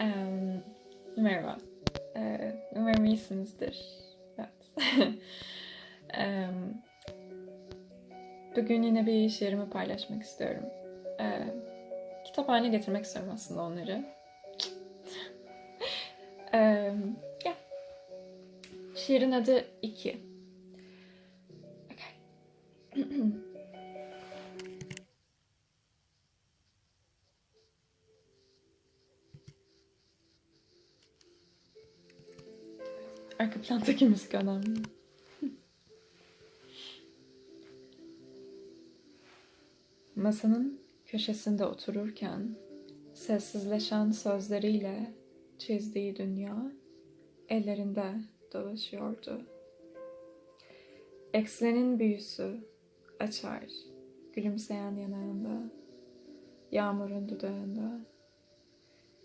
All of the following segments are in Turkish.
Em, merhaba. Ee, umarım iyisinizdir. Evet. Em, bugün yine bir şiirimi paylaşmak istiyorum. Ee, kitap haline getirmek istiyorum aslında onları. Em, ya. Şiirin adı İki. Okay. Arka plandaki müzik önemli. Masanın köşesinde otururken sessizleşen sözleriyle çizdiği dünya ellerinde dolaşıyordu. Ekslenin büyüsü açar gülümseyen yanağında, yağmurun dudağında.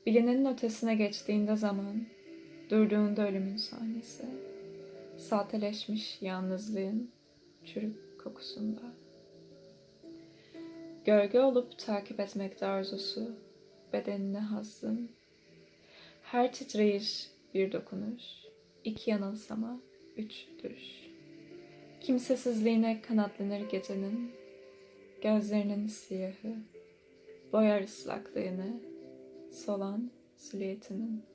Bilinenin ötesine geçtiğinde zaman Durduğunda ölümün sahnesi, sahteleşmiş yalnızlığın çürük kokusunda. Gölge olup takip etmekte arzusu, bedenine hazzın. Her titreyiş bir dokunuş, iki yanılsama, üç düş. Kimsesizliğine kanatlanır gecenin, gözlerinin siyahı, boyar ıslaklığını, solan silüetinin.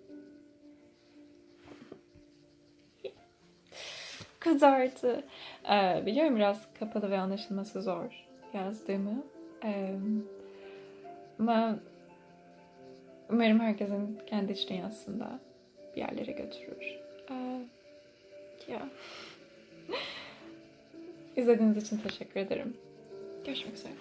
Kadardı. Ee, biliyorum biraz kapalı ve anlaşılması zor yazdığımı. Ee, ama umarım herkesin kendi iç dünyasında bir yerlere götürür. Ee, ya. İzlediğiniz için teşekkür ederim. Görüşmek üzere.